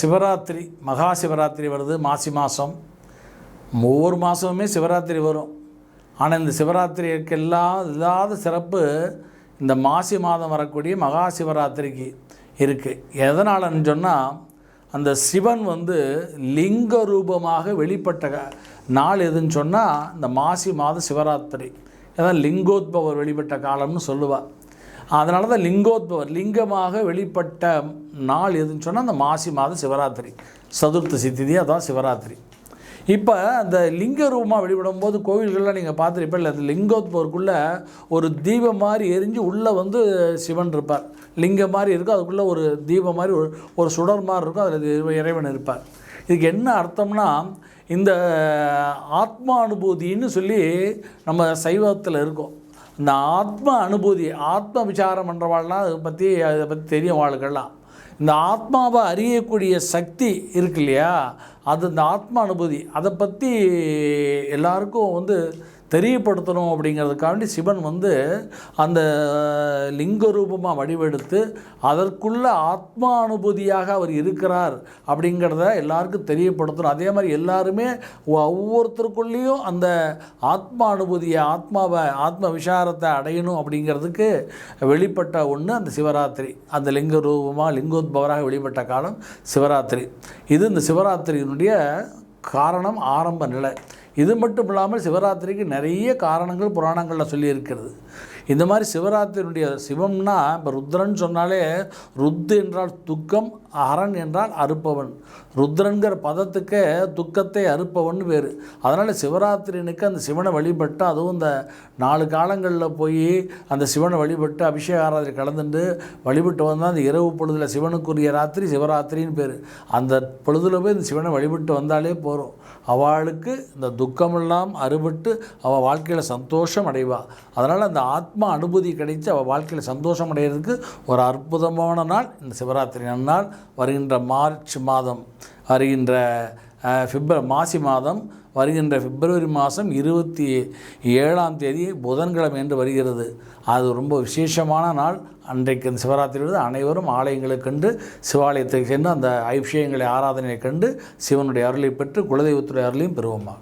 சிவராத்திரி மகா சிவராத்திரி வருது மாசி மாதம் ஒவ்வொரு மாதமுமே சிவராத்திரி வரும். ஆனால் இந்த சிவராத்திரிக்கெல்லாம் இல்லாத சிறப்பு இந்த மாசி மாதம் வரக்கூடிய மகா சிவராத்திரிக்கு இருக்குது எதனாலன்னு சொன்னால் அந்த சிவன் வந்து லிங்க ரூபமாக வெளிப்பட்ட நாள் எதுன்னு சொன்னால் இந்த மாசி மாத சிவராத்திரி. ஏதாவது லிங்கோத்பவர் வெளிப்பட்ட காலம்னு சொல்லுவாள் அதனால தான் லிங்கோத்பவர் லிங்கமாக வெளிப்பட்ட நாள் எதுன்னு சொன்னால் அந்த மாசி மாதம் சிவராத்திரி. சதுர்த்தசி திதி அதான் சிவராத்திரி. இப்போ அந்த லிங்க ரூபமாக வெளிப்படும் போது கோவில்கள்லாம் நீங்கள் பார்த்துருப்பீங்க அந்த லிங்கோத்பவருக்குள்ளே ஒரு தீபம் மாதிரி எரிஞ்சு உள்ளே வந்து சிவன் இருப்பார். லிங்கம் மாதிரி இருக்கும் அதுக்குள்ளே ஒரு தீபம் மாதிரி ஒரு ஒரு சுடர் மாதிரி இருக்கும் அதில் இறைவன் இருப்பார். இதுக்கு என்ன அர்த்தம்னா இந்த ஆத்மா அனுபூதின்னு சொல்லி நம்ம சைவத்தில் இருக்கோம். இந்த ஆத்ம அனுபூதி ஆத்ம விசாரம் பண்ணுறவாள்லாம் அதை பற்றி அதை பற்றி தெரியும் வாழ்க்கெல்லாம் இந்த ஆத்மாவை அறியக்கூடிய சக்தி இருக்கு இல்லையா? அது இந்த ஆத்ம அனுபூதி. அதை பற்றி எல்லாருக்கும் வந்து தெரியப்படுத்தணும் அப்படிங்கிறதுக்காண்டி சிவன் வந்து அந்த லிங்க ரூபமாக வடிவெடுத்து அதற்குள்ள ஆத்மா அனுபூதியாக அவர் இருக்கிறார் அப்படிங்கிறத எல்லாருக்கும் தெரியப்படுத்தணும். அதே மாதிரி எல்லாருமே ஒவ்வொருத்தருக்குள்ளேயும் அந்த ஆத்மா அனுபூதியை ஆத்மாவை ஆத்ம விசாரத்தை அடையணும் அப்படிங்கிறதுக்கு வெளிப்பட்ட ஒன்று அந்த சிவராத்திரி. அந்த லிங்க ரூபமாக லிங்கோத்பவராக வெளிப்பட்ட காலம் சிவராத்திரி. இது இந்த சிவராத்திரியினுடைய காரணம் ஆரம்ப நிலை. இது மட்டும் இல்லாமல் சிவராத்திரிக்கு நிறைய காரணங்கள் புராணங்களில் சொல்லியிருக்கிறது. இந்த மாதிரி சிவராத்திரியுடைய சிவம்னா இப்போ ருத்ரன் சொன்னாலே ருத்து என்றால் துக்கம் அரண் என்றால் அறுப்பவன். ருத்ரன்கிற பதத்துக்கு துக்கத்தை அறுப்பவன் வேறு. அதனால் சிவராத்திரினுக்கு அந்த சிவனை வழிபட்டு அதுவும் இந்த நாலு காலங்களில் போய் அந்த சிவனை வழிபட்டு அபிஷேக ஆராதனை கலந்துட்டு வழிபட்டு வந்தால் அந்த இரவு பொழுதில் சிவனுக்குரிய ராத்திரி சிவராத்திரின்னு பேர். அந்த பொழுதில் போய் இந்த சிவனை வழிபட்டு வந்தாலே போகிறோம் அவளுக்கு இந்த துக்கமெல்லாம் அறுபட்டு அவள் வாழ்க்கையில் சந்தோஷம் அடைவா. அதனால் அந்த ஆத்ம அனுபூதி கிடைச்சு அவள் வாழ்க்கையில் சந்தோஷம் அடைகிறதுக்கு ஒரு அற்புதமான நாள். இந்த சிவராத்திரி நன்னாள் வருகின்ற மார்ச் மாதம் வருகின்ற பிப்ர மாசி மாதம் வருகின்ற பிப்ரவரி மாதம் இருபத்தி ஏழாம் தேதி புதன்கிழமை என்று வருகிறது. அது ரொம்ப விசேஷமான நாள். அன்றைக்கு இந்த சிவராத்திரி அனைவரும் ஆலயங்களை கண்டு சிவாலயத்துக்கு சென்று அந்த ஐபிஷேகங்களை ஆராதனையை கண்டு சிவனுடைய அருளை பெற்று குலதெய்வத்துடைய அருளையும் பெறுவோமா